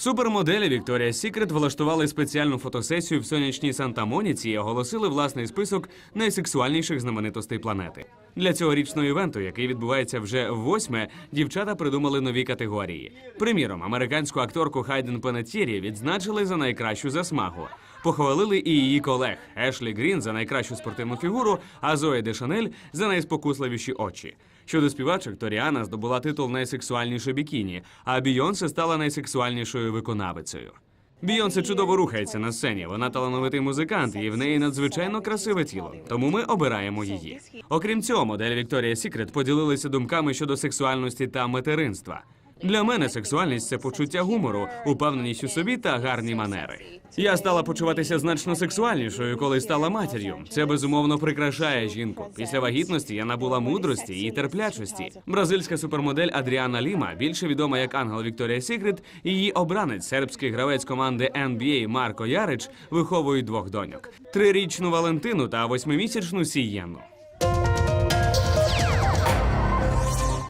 Супермоделі Вікторія Сікрет влаштували спеціальну фотосесію в сонячній Санта-Моніці і оголосили власний список найсексуальніших знаменитостей планети. Для цьогорічного івенту, який відбувається вже восьме, дівчата придумали нові категорії. Приміром, американську акторку Хайден Пенеттєрі відзначили за найкращу засмагу. Похвалили і її колег Ешлі Грін за найкращу спортивну фігуру, а Зоя де Шанель за найспокусливіші очі. Щодо співачок, то Ріана здобула титул найсексуальніше бікіні, а Бійонсе стала найсексуальнішою виконавицею. Бійонсе чудово рухається на сцені. Вона талановитий музикант, і в неї надзвичайно красиве тіло. Тому ми обираємо її. Окрім цього, модель Вікторія Сікрет поділилися думками щодо сексуальності та материнства. Для мене сексуальність це почуття гумору, упевненість у собі та гарні манери. Я стала почуватися значно сексуальнішою, коли стала матір'ю. Це безумовно прикрашає жінку. Після вагітності я набула мудрості і терплячості. Бразильська супермодель Адріана Ліма, більше відома як Ангел Вікторія Сікрет, її обранець, сербський гравець команди NBA Марко Ярич, виховують двох доньок: трирічну Валентину та восьмимісячну Сієнну.